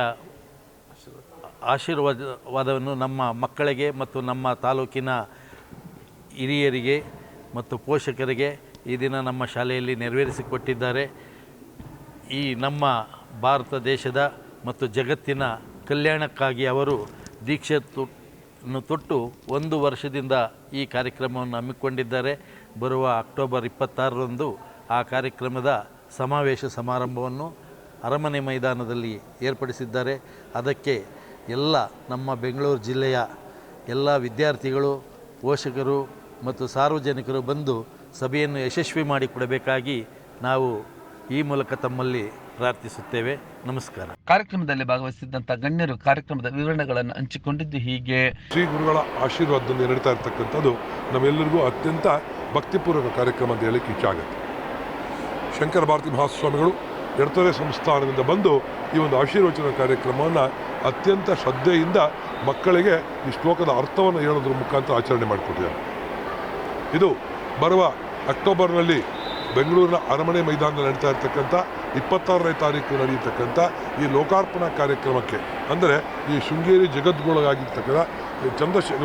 ಆಶೀರ್ವಾದವನ್ನು ನಮ್ಮ ಮಕ್ಕಳಿಗೆ ಮತ್ತು ನಮ್ಮ ತಾಲೂಕಿನ ಹಿರಿಯರಿಗೆ ಮತ್ತು ಪೋಷಕರಿಗೆ ಈ ದಿನ ನಮ್ಮ ಶಾಲೆಯಲ್ಲಿ ನೆರವೇರಿಸಿಕೊಟ್ಟಿದ್ದಾರೆ. ಈ ನಮ್ಮ ಭಾರತ ದೇಶದ ಮತ್ತು ಜಗತ್ತಿನ ಕಲ್ಯಾಣಕ್ಕಾಗಿ ಅವರು ದೀಕ್ಷೆ ತೊಟ್ಟು ಒಂದು ವರ್ಷದಿಂದ ಈ ಕಾರ್ಯಕ್ರಮವನ್ನು ಹಮ್ಮಿಕೊಂಡಿದ್ದಾರೆ. ಬರುವ ಅಕ್ಟೋಬರ್ ಇಪ್ಪತ್ತಾರರಂದು ಆ ಕಾರ್ಯಕ್ರಮದ ಸಮಾವೇಶ ಸಮಾರಂಭವನ್ನು ಅರಮನೆ ಮೈದಾನದಲ್ಲಿ ಏರ್ಪಡಿಸಿದ್ದಾರೆ. ಅದಕ್ಕೆ ಎಲ್ಲ ನಮ್ಮ ಬೆಂಗಳೂರು ಜಿಲ್ಲೆಯ ಎಲ್ಲ ವಿದ್ಯಾರ್ಥಿಗಳು, ಪೋಷಕರು ಮತ್ತು ಸಾರ್ವಜನಿಕರು ಬಂದು ಸಭೆಯನ್ನು ಯಶಸ್ವಿ ಮಾಡಿಕೊಡಬೇಕಾಗಿ ನಾವು ಈ ಮೂಲಕ ತಮ್ಮಲ್ಲಿ ಪ್ರಾರ್ಥಿಸುತ್ತೇವೆ. ನಮಸ್ಕಾರ. ಕಾರ್ಯಕ್ರಮದಲ್ಲಿ ಭಾಗವಹಿಸಿದ್ದಂಥ ಗಣ್ಯರು ಕಾರ್ಯಕ್ರಮದ ವಿವರಣೆಗಳನ್ನು ಹಂಚಿಕೊಂಡಿದ್ದು ಹೀಗೆ. ಶ್ರೀ ಗುರುಗಳ ಆಶೀರ್ವಾದದಲ್ಲಿ ನಡೀತಾ ಇರ್ತಕ್ಕಂಥದ್ದು ನಮ್ಮೆಲ್ಲರಿಗೂ ಅತ್ಯಂತ ಭಕ್ತಿಪೂರ್ವಕ ಕಾರ್ಯಕ್ರಮ ಅಂತ ಹೇಳಲಿಕ್ಕೆ ಇಚ್ಛೆ ಆಗುತ್ತೆ. ಶಂಕರ ಭಾರತಿ ಮಹಾಸ್ವಾಮಿಗಳು ಎಡತೊರೆ ಸಂಸ್ಥಾನದಿಂದ ಬಂದು ಈ ಒಂದು ಆಶೀರ್ವಚನ ಕಾರ್ಯಕ್ರಮವನ್ನು ಅತ್ಯಂತ ಶ್ರದ್ಧೆಯಿಂದ ಮಕ್ಕಳಿಗೆ ಈ ಶ್ಲೋಕದ ಅರ್ಥವನ್ನು ಹೇಳೋದ್ರ ಮುಖಾಂತರ ಆಚರಣೆ ಮಾಡಿಕೊಟ್ಟಿದ್ದಾರೆ. ಇದು ಬರುವ ಅಕ್ಟೋಬರ್ನಲ್ಲಿ ಬೆಂಗಳೂರಿನ ಅರಮನೆ ಮೈದಾನದಲ್ಲಿ ನಡೀತಾ ಇರ್ತಕ್ಕಂಥ ಇಪ್ಪತ್ತಾರನೇ ತಾರೀಕು ನಡೆಯತಕ್ಕಂಥ ಈ ಲೋಕಾರ್ಪಣಾ ಕಾರ್ಯಕ್ರಮಕ್ಕೆ, ಅಂದರೆ ಈ ಶೃಂಗೇರಿ ಜಗದ್ಗುಳಗಾಗಿರ್ತಕ್ಕಂಥ ಈ ಚಂದ್ರಶೇ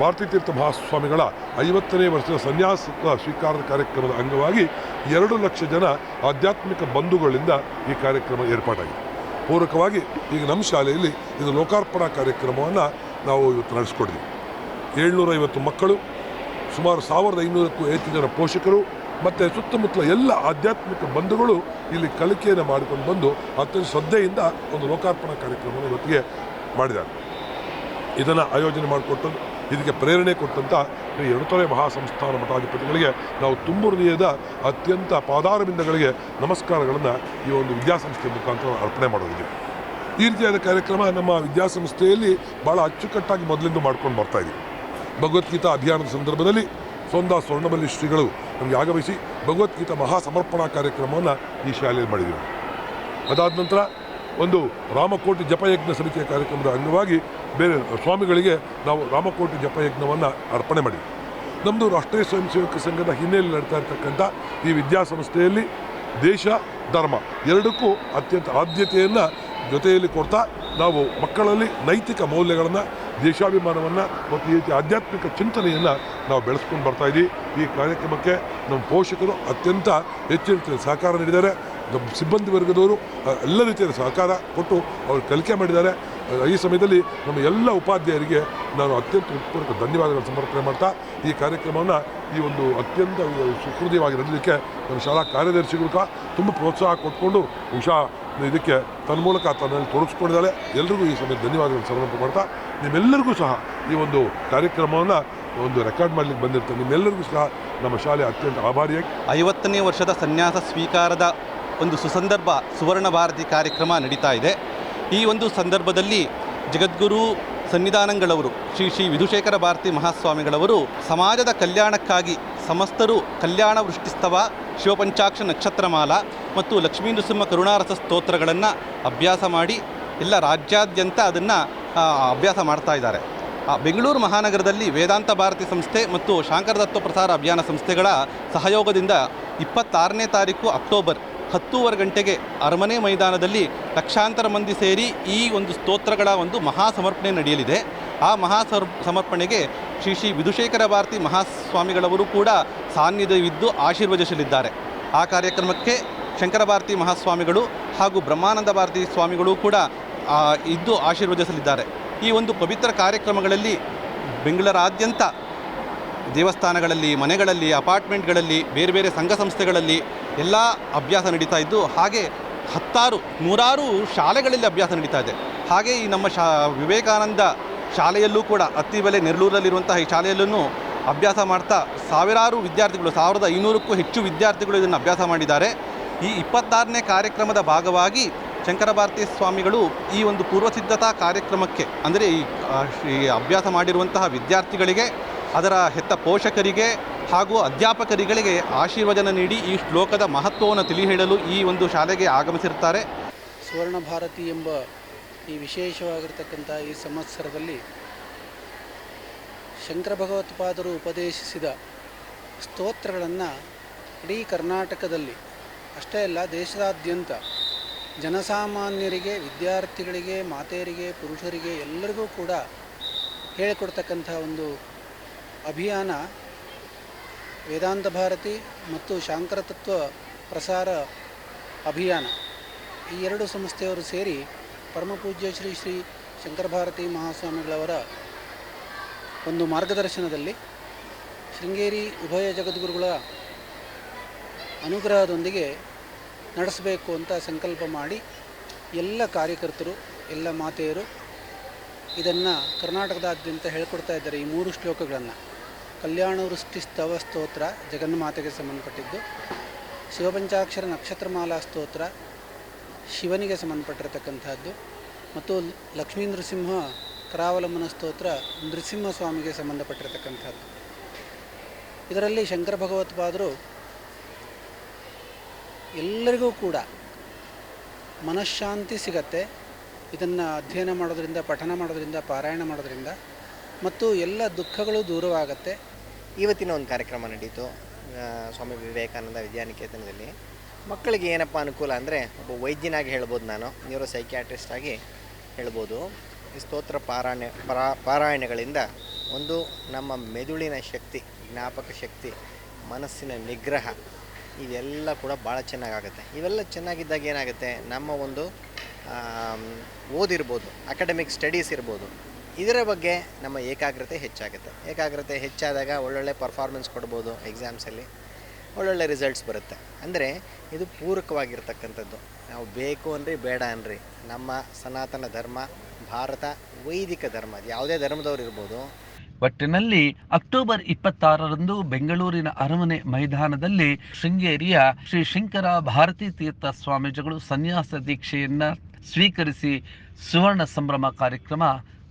ಭಾರತೀ ತೀರ್ಥ ಮಹಾಸ್ವಾಮಿಗಳ ಐವತ್ತನೇ ವರ್ಷದ ಸನ್ಯಾಸ ಸ್ವೀಕಾರದ ಕಾರ್ಯಕ್ರಮದ ಅಂಗವಾಗಿ ಎರಡು ಲಕ್ಷ ಜನ ಆಧ್ಯಾತ್ಮಿಕ ಬಂಧುಗಳಿಂದ ಈ ಕಾರ್ಯಕ್ರಮ ಏರ್ಪಾಟಾಗಿದೆ. ಪೂರಕವಾಗಿ ಈಗ ನಮ್ಮ ಶಾಲೆಯಲ್ಲಿ ಇದು ಲೋಕಾರ್ಪಣಾ ಕಾರ್ಯಕ್ರಮವನ್ನು ನಾವು ಇವತ್ತು ನಡೆಸ್ಕೊಡ್ತೀವಿ. ಏಳ್ನೂರೈವತ್ತು ಮಕ್ಕಳು, ಸುಮಾರು ಸಾವಿರದ ಐನೂರಕ್ಕೂ ಹೆಚ್ಚು ಜನ ಪೋಷಕರು ಮತ್ತು ಸುತ್ತಮುತ್ತಲ ಎಲ್ಲ ಆಧ್ಯಾತ್ಮಿಕ ಬಂಧುಗಳು ಇಲ್ಲಿ ಕಲಿಕೆಯನ್ನು ಮಾಡಿಕೊಂಡು ಬಂದು ಅತ್ಯಂತ ಶ್ರದ್ಧೆಯಿಂದ ಒಂದು ಲೋಕಾರ್ಪಣಾ ಕಾರ್ಯಕ್ರಮವನ್ನು ಇವತ್ತಿಗೆ ಮಾಡಿದ್ದಾರೆ. ಇದನ್ನು ಆಯೋಜನೆ ಮಾಡಿಕೊಟ್ಟು ಇದಕ್ಕೆ ಪ್ರೇರಣೆ ಕೊಟ್ಟಂಥ ಈ ಎಡತೊರೆ ಮಹಾಸಂಸ್ಥಾನ ಮಠಾಧಿಪತಿಗಳಿಗೆ ನಾವು ತುಂಬು ಹೃದಯದ ಅತ್ಯಂತ ಪಾದಾರಬಿಂದಗಳಿಗೆ ನಮಸ್ಕಾರಗಳನ್ನು ಈ ಒಂದು ವಿದ್ಯಾಸಂಸ್ಥೆ ಮುಖಾಂತರ ಅರ್ಪಣೆ ಮಾಡೋದಿದೆ. ಈ ರೀತಿಯಾದ ಕಾರ್ಯಕ್ರಮ ನಮ್ಮ ವಿದ್ಯಾಸಂಸ್ಥೆಯಲ್ಲಿ ಭಾಳ ಅಚ್ಚುಕಟ್ಟಾಗಿ ಮೊದಲಿಂದ ಮಾಡ್ಕೊಂಡು ಬರ್ತಾ ಇದ್ದೀವಿ ಭಗವದ್ಗೀತಾ ಅಭಿಯಾನದ ಸಂದರ್ಭದಲ್ಲಿ ಸೋಂದಾ ಸ್ವರ್ಣಮಲ್ಲಿ ಶ್ರೀಗಳು ನಮಗೆ ಆಗಮಿಸಿ ಭಗವದ್ಗೀತಾ ಮಹಾಸಮರ್ಪಣಾ ಕಾರ್ಯಕ್ರಮವನ್ನು ಈ ಶಾಲೆಯಲ್ಲಿ ಮಾಡಿದ್ದೀವಿ. ಅದಾದ ನಂತರ ಒಂದು ರಾಮಕೋಟಿ ಜಪಯಜ್ಞ ಸಮಿತಿಯ ಕಾರ್ಯಕ್ರಮದ ಅಂಗವಾಗಿ ಬೇರೆ ಸ್ವಾಮಿಗಳಿಗೆ ನಾವು ರಾಮಕೋಟಿ ಜಪಯಜ್ಞವನ್ನು ಅರ್ಪಣೆ ಮಾಡಿ ನಮ್ಮದು ರಾಷ್ಟ್ರೀಯ ಸ್ವಯಂ ಸೇವಕ ಸಂಘದ ಹಿನ್ನೆಲೆಯಲ್ಲಿ ನಡೀತಾ ಇರ್ತಕ್ಕಂಥ ಈ ವಿದ್ಯಾಸಂಸ್ಥೆಯಲ್ಲಿ ದೇಶ, ಧರ್ಮ ಎರಡಕ್ಕೂ ಅತ್ಯಂತ ಆದ್ಯತೆಯನ್ನು ಜೊತೆಯಲ್ಲಿ ಕೊಡ್ತಾ ನಾವು ಮಕ್ಕಳಲ್ಲಿ ನೈತಿಕ ಮೌಲ್ಯಗಳನ್ನು, ದೇಶಾಭಿಮಾನವನ್ನು ಮತ್ತು ಈ ರೀತಿ ಆಧ್ಯಾತ್ಮಿಕ ಚಿಂತನೆಯನ್ನು ನಾವು ಬೆಳೆಸ್ಕೊಂಡು ಬರ್ತಾ ಇದ್ದೀವಿ ಈ ಕಾರ್ಯಕ್ರಮಕ್ಕೆ ನಮ್ಮ ಪೋಷಕರು ಅತ್ಯಂತ ಹೆಚ್ಚಿನ ಸಹಕಾರ ನೀಡಿದ್ದಾರೆ. ನಮ್ಮ ಸಿಬ್ಬಂದಿ ವರ್ಗದವರು ಎಲ್ಲ ರೀತಿಯ ಸಹಕಾರ ಕೊಟ್ಟು ಅವರು ಕಲಿಕೆ ಮಾಡಿದ್ದಾರೆ. ಈ ಸಮಯದಲ್ಲಿ ನಮ್ಮ ಎಲ್ಲ ಉಪಾಧ್ಯಾಯರಿಗೆ ನಾನು ಅತ್ಯಂತ ಹೃತ್ಪೂರ್ವಕ ಧನ್ಯವಾದಗಳನ್ನು ಸಮರ್ಪಣೆ ಮಾಡ್ತಾ, ಈ ಕಾರ್ಯಕ್ರಮವನ್ನು ಈ ಒಂದು ಅತ್ಯಂತ ಸುಹೃದಯವಾಗಿ ನಡೆಸಲಿಕ್ಕೆ ನಮ್ಮ ಶಾಲಾ ಕಾರ್ಯದರ್ಶಿಗಳು ಕೂಡ ತುಂಬ ಪ್ರೋತ್ಸಾಹ ಕೊಟ್ಕೊಂಡು ಉಷಾ ಇದಕ್ಕೆ ತನ್ನ ಮೂಲಕ ತನ್ನಲ್ಲಿ ತೊಡಗಿಸ್ಕೊಂಡಿದ್ದಾಳೆ. ಎಲ್ರಿಗೂ ಈ ಸಮಯ ಧನ್ಯವಾದಗಳನ್ನು ಸಮರ್ಪಣೆ ಮಾಡ್ತಾ, ನಿಮ್ಮೆಲ್ಲರಿಗೂ ಸಹ ಈ ಒಂದು ಕಾರ್ಯಕ್ರಮವನ್ನು ಒಂದು ರೆಕಾರ್ಡ್ ಮಾಡಲಿಕ್ಕೆ ಬಂದಿರ್ತಾರೆ ನಿಮ್ಮೆಲ್ಲರಿಗೂ ಸಹ ನಮ್ಮ ಶಾಲೆ ಅತ್ಯಂತ ಆಭಾರಿಯಾಗಿ. ಐವತ್ತನೇ ವರ್ಷದ ಸನ್ಯಾಸ ಸ್ವೀಕಾರದ ಒಂದು ಸುಸಂದರ್ಭ ಸುವರ್ಣ ಭಾರತಿ ಕಾರ್ಯಕ್ರಮ ನಡೀತಾ ಇದೆ. ಈ ಒಂದು ಸಂದರ್ಭದಲ್ಲಿ ಜಗದ್ಗುರು ಸನ್ನಿಧಾನಗಳವರು ಶ್ರೀ ಶ್ರೀ ವಿಧುಶೇಖರ ಭಾರತಿ ಮಹಾಸ್ವಾಮಿಗಳವರು ಸಮಾಜದ ಕಲ್ಯಾಣಕ್ಕಾಗಿ ಸಮಸ್ತರು ಕಲ್ಯಾಣ ವೃಷ್ಟಿಸ್ತವ, ಶಿವಪಂಚಾಕ್ಷ ನಕ್ಷತ್ರಮಾಲ ಮತ್ತು ಲಕ್ಷ್ಮೀ ನೃಸಿಂಹ ಕರುಣಾರಸ ಸ್ತೋತ್ರಗಳನ್ನು ಅಭ್ಯಾಸ ಮಾಡಿ ಎಲ್ಲ ರಾಜ್ಯಾದ್ಯಂತ ಅದನ್ನು ಅಭ್ಯಾಸ ಮಾಡ್ತಾ ಇದ್ದಾರೆ. ಬೆಂಗಳೂರು ಮಹಾನಗರದಲ್ಲಿ ವೇದಾಂತ ಭಾರತಿ ಸಂಸ್ಥೆ ಮತ್ತು ಶಾಂಕರದತ್ವ ಪ್ರಸಾರ ಅಭಿಯಾನ ಸಂಸ್ಥೆಗಳ ಸಹಯೋಗದಿಂದ ಇಪ್ಪತ್ತಾರನೇ ತಾರೀಕು ಅಕ್ಟೋಬರ್ ಹತ್ತೂವರೆ ಗಂಟೆಗೆ ಅರಮನೆ ಮೈದಾನದಲ್ಲಿ ಲಕ್ಷಾಂತರ ಮಂದಿ ಸೇರಿ ಈ ಒಂದು ಸ್ತೋತ್ರಗಳ ಒಂದು ಮಹಾ ಸಮರ್ಪಣೆ ನಡೆಯಲಿದೆ. ಆ ಮಹಾ ಸಮರ್ಪಣೆಗೆ ಶ್ರೀ ಶ್ರೀ ವಿಧುಶೇಖರ ಭಾರತಿ ಮಹಾಸ್ವಾಮಿಗಳವರು ಕೂಡ ಸಾನ್ನಿಧ್ಯವಿದ್ದು ಆಶೀರ್ವದಿಸಲಿದ್ದಾರೆ. ಆ ಕಾರ್ಯಕ್ರಮಕ್ಕೆ ಶಂಕರ ಭಾರತಿ ಮಹಾಸ್ವಾಮಿಗಳು ಹಾಗೂ ಬ್ರಹ್ಮಾನಂದ ಭಾರತಿ ಸ್ವಾಮಿಗಳು ಕೂಡ ಇದ್ದು ಆಶೀರ್ವದಿಸಲಿದ್ದಾರೆ. ಈ ಒಂದು ಪವಿತ್ರ ಕಾರ್ಯಕ್ರಮಗಳಲ್ಲಿ ಬೆಂಗಳೂರಾದ್ಯಂತ ದೇವಸ್ಥಾನಗಳಲ್ಲಿ, ಮನೆಗಳಲ್ಲಿ, ಅಪಾರ್ಟ್ಮೆಂಟ್ಗಳಲ್ಲಿ, ಬೇರೆ ಬೇರೆ ಸಂಘ ಸಂಸ್ಥೆಗಳಲ್ಲಿ ಎಲ್ಲ ಅಭ್ಯಾಸ ನಡೀತಾ ಇದ್ದು, ಹಾಗೆ ಹತ್ತಾರು, ನೂರಾರು ಶಾಲೆಗಳಲ್ಲಿ ಅಭ್ಯಾಸ ನಡೀತಾ ಇದೆ. ಹಾಗೆ ಈ ನಮ್ಮ ಶಾ, ವಿವೇಕಾನಂದ ಶಾಲೆಯಲ್ಲೂ ಕೂಡ ಅತ್ತಿಬೆಲೆ ನೆರಳೂರಲ್ಲಿರುವಂತಹ ಈ ಶಾಲೆಯಲ್ಲೂ ಅಭ್ಯಾಸ ಮಾಡ್ತಾ ಸಾವಿರಾರು ವಿದ್ಯಾರ್ಥಿಗಳು, ಸಾವಿರದ ಐನೂರಕ್ಕೂ ಹೆಚ್ಚು ವಿದ್ಯಾರ್ಥಿಗಳು ಇದನ್ನು ಅಭ್ಯಾಸ ಮಾಡಿದ್ದಾರೆ. ಈ ಇಪ್ಪತ್ತಾರನೇ ಕಾರ್ಯಕ್ರಮದ ಭಾಗವಾಗಿ ಶಂಕರ ಭಾರತಿ ಸ್ವಾಮಿಗಳು ಈ ಒಂದು ಪೂರ್ವಸಿದ್ಧತಾ ಕಾರ್ಯಕ್ರಮಕ್ಕೆ, ಅಂದರೆ ಈ ಅಭ್ಯಾಸ ಮಾಡಿರುವಂತಹ ವಿದ್ಯಾರ್ಥಿಗಳಿಗೆ, ಅದರ ಹೆತ್ತ ಪೋಷಕರಿಗೆ ಹಾಗೂ ಅಧ್ಯಾಪಕರುಗಳಿಗೆ ಆಶೀರ್ವಚನ ನೀಡಿ ಈ ಶ್ಲೋಕದ ಮಹತ್ವವನ್ನು ತಿಳಿ ಹೇಳಲು ಈ ಒಂದು ಶಾಲೆಗೆ ಆಗಮಿಸಿರ್ತಾರೆ ಸುವರ್ಣ ಭಾರತಿ ಎಂಬ ಈ ವಿಶೇಷವಾಗಿರ್ತಕ್ಕಂಥ ಈ ಸಂವತ್ಸರದಲ್ಲಿ ಶಂಕರ ಭಗವತ್ಪಾದರು ಉಪದೇಶಿಸಿದ ಸ್ತೋತ್ರಗಳನ್ನು ಇಡೀ ಕರ್ನಾಟಕದಲ್ಲಿ, ಅಷ್ಟೇ ಅಲ್ಲ ದೇಶದಾದ್ಯಂತ ಜನಸಾಮಾನ್ಯರಿಗೆ, ವಿದ್ಯಾರ್ಥಿಗಳಿಗೆ, ಮಾತೆಯರಿಗೆ, ಪುರುಷರಿಗೆ ಎಲ್ಲರಿಗೂ ಕೂಡ ಹೇಳಿಕೊಡ್ತಕ್ಕಂಥ ಒಂದು ಅಭಿಯಾನ ವೇದಾಂತ ಭಾರತಿ ಮತ್ತು ಶಾಂಕರ ತತ್ವ ಪ್ರಸಾರ ಅಭಿಯಾನ. ಈ ಎರಡು ಸಂಸ್ಥೆಯವರು ಸೇರಿ ಪರಮಪೂಜ್ಯ ಶ್ರೀ ಶ್ರೀ ಶಂಕರ ಭಾರತಿ ಮಹಾಸ್ವಾಮಿಗಳವರ ಒಂದು ಮಾರ್ಗದರ್ಶನದಲ್ಲಿ ಶೃಂಗೇರಿ ಉಭಯ ಜಗದ್ಗುರುಗಳ ಅನುಗ್ರಹದೊಂದಿಗೆ ನಡೆಸಬೇಕು ಅಂತ ಸಂಕಲ್ಪ ಮಾಡಿ ಎಲ್ಲ ಕಾರ್ಯಕರ್ತರು, ಎಲ್ಲ ಮಾತೆಯರು ಇದನ್ನು ಕರ್ನಾಟಕದಾದ್ಯಂತ ಹೇಳ್ಕೊಡ್ತಾ ಇದ್ದಾರೆ ಈ ಮೂರು ಶ್ಲೋಕಗಳನ್ನು. ಕಲ್ಯಾಣ ವೃಷ್ಟಿ ಸ್ತವ ಸ್ತೋತ್ರ ಜಗನ್ಮಾತೆಗೆ ಸಂಬಂಧಪಟ್ಟಿದ್ದು. ಶಿವಪಂಚಾಕ್ಷರ ನಕ್ಷತ್ರಮಾಲಾ ಸ್ತೋತ್ರ ಶಿವನಿಗೆ ಸಂಬಂಧಪಟ್ಟಿರತಕ್ಕಂಥದ್ದು. ಮತ್ತು ಲಕ್ಷ್ಮೀ ನೃಸಿಂಹ ಕರಾವಲಂಬನ ಸ್ತೋತ್ರ ನೃಸಿಂಹ ಸ್ವಾಮಿಗೆ ಸಂಬಂಧಪಟ್ಟಿರತಕ್ಕಂಥದ್ದು. ಇದರಲ್ಲಿ ಶಂಕರ ಭಗವತ್ಪಾದರು ಎಲ್ಲರಿಗೂ ಕೂಡ ಮನಃಶಾಂತಿ ಸಿಗತ್ತೆ. ಇದನ್ನು ಅಧ್ಯಯನ ಮಾಡೋದರಿಂದ, ಪಠನ ಮಾಡೋದರಿಂದ, ಪಾರಾಯಣ ಮಾಡೋದರಿಂದ ಮತ್ತು ಎಲ್ಲ ದುಃಖಗಳು ದೂರವಾಗತ್ತೆ. ಇವತ್ತಿನ ಒಂದು ಕಾರ್ಯಕ್ರಮ ನಡೀತು. ಸ್ವಾಮಿ ವಿವೇಕಾನಂದ ವಿದ್ಯಾನಿಕೇತನದಲ್ಲಿ. ಮಕ್ಕಳಿಗೆ ಏನಪ್ಪ ಅನುಕೂಲ ಅಂದರೆ ಒಬ್ಬ ವೈದ್ಯನಾಗಿ ಹೇಳ್ಬೋದು ನಾನು ನ್ಯೂರೋ ಸೈಕ್ಯಾಟ್ರಿಸ್ಟ್ ಆಗಿ ಹೇಳ್ಬೋದು. ಈ ಸ್ತೋತ್ರ ಪಾರಾಯಣ, ಪರಾ, ಪಾರಾಯಣಗಳಿಂದ ಒಂದು ನಮ್ಮ ಮೆದುಳಿನ ಶಕ್ತಿ, ಜ್ಞಾಪಕ ಶಕ್ತಿ, ಮನಸ್ಸಿನ ನಿಗ್ರಹ, ಇವೆಲ್ಲ ಕೂಡ ಭಾಳ ಚೆನ್ನಾಗಾಗುತ್ತೆ. ಇವೆಲ್ಲ ಚೆನ್ನಾಗಿದ್ದಾಗ ಏನಾಗುತ್ತೆ, ನಮ್ಮ ಒಂದು ಓದಿರ್ಬೋದು ಅಕಾಡೆಮಿಕ್ ಸ್ಟಡೀಸ್ ಇರ್ಬೋದು, ಇದರ ಬಗ್ಗೆ ನಮ್ಮ ಏಕಾಗ್ರತೆ ಹೆಚ್ಚಾಗುತ್ತೆ. ಏಕಾಗ್ರತೆ ಹೆಚ್ಚಾದಾಗ ಒಳ್ಳೊಳ್ಳೆ ಪರ್ಫಾರ್ಮೆನ್ಸ್ ಕೊಡ್ಬೋದು ಎಕ್ಸಾಮ್ಸಲ್ಲಿ ಒಳ್ಳೊಳ್ಳೆ ರಿಸಲ್ಟ್ಸ್ ಬರುತ್ತೆ. ಅಂದರೆ ಇದು ಪೂರಕವಾಗಿರ್ತಕ್ಕಂಥದ್ದು. ನಾವು ಬೇಕು ಅನ್ರಿ, ಬೇಡ ಅನ್ರಿ. ನಮ್ಮ ಸನಾತನ ಧರ್ಮ, ಭಾರತ ವೈದಿಕ ಧರ್ಮ ಯಾವುದೇ ಧರ್ಮದವ್ರು ಇರ್ಬೋದು. ಒಟ್ಟಿನಲ್ಲಿ ಅಕ್ಟೋಬರ್ ಇಪ್ಪತ್ತಾರರಂದು ಬೆಂಗಳೂರಿನ ಅರಮನೆ ಮೈದಾನದಲ್ಲಿ ಶೃಂಗೇರಿಯ ಶ್ರೀ ಶಂಕರ ಭಾರತೀ ತೀರ್ಥ ಸ್ವಾಮೀಜಿಗಳು ಸನ್ಯಾಸ ದೀಕ್ಷೆಯನ್ನ ಸ್ವೀಕರಿಸಿ ಸುವರ್ಣ ಸಂಭ್ರಮ ಕಾರ್ಯಕ್ರಮ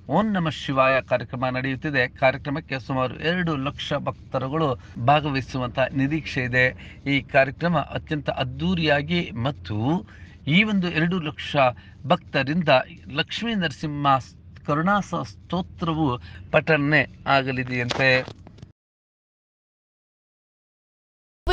ಓಂ ನಮ ಶಿವಾಯ ಕಾರ್ಯಕ್ರಮ ನಡೆಯುತ್ತಿದೆ. ಕಾರ್ಯಕ್ರಮಕ್ಕೆ ಸುಮಾರು ಎರಡು ಲಕ್ಷ ಭಕ್ತರುಗಳು ಭಾಗವಹಿಸುವಂತಹ ನಿರೀಕ್ಷೆ ಇದೆ. ಈ ಕಾರ್ಯಕ್ರಮ ಅತ್ಯಂತ ಅದ್ಧೂರಿಯಾಗಿ ಮತ್ತು ಈ ಒಂದು ಎರಡು ಲಕ್ಷ ಭಕ್ತರಿಂದ ಲಕ್ಷ್ಮೀ ನರಸಿಂಹ ಕರುಣಾಸ ಸ್ತೋತ್ರವು ಪಠನೆ ಆಗಲಿದೆಯಂತೆ.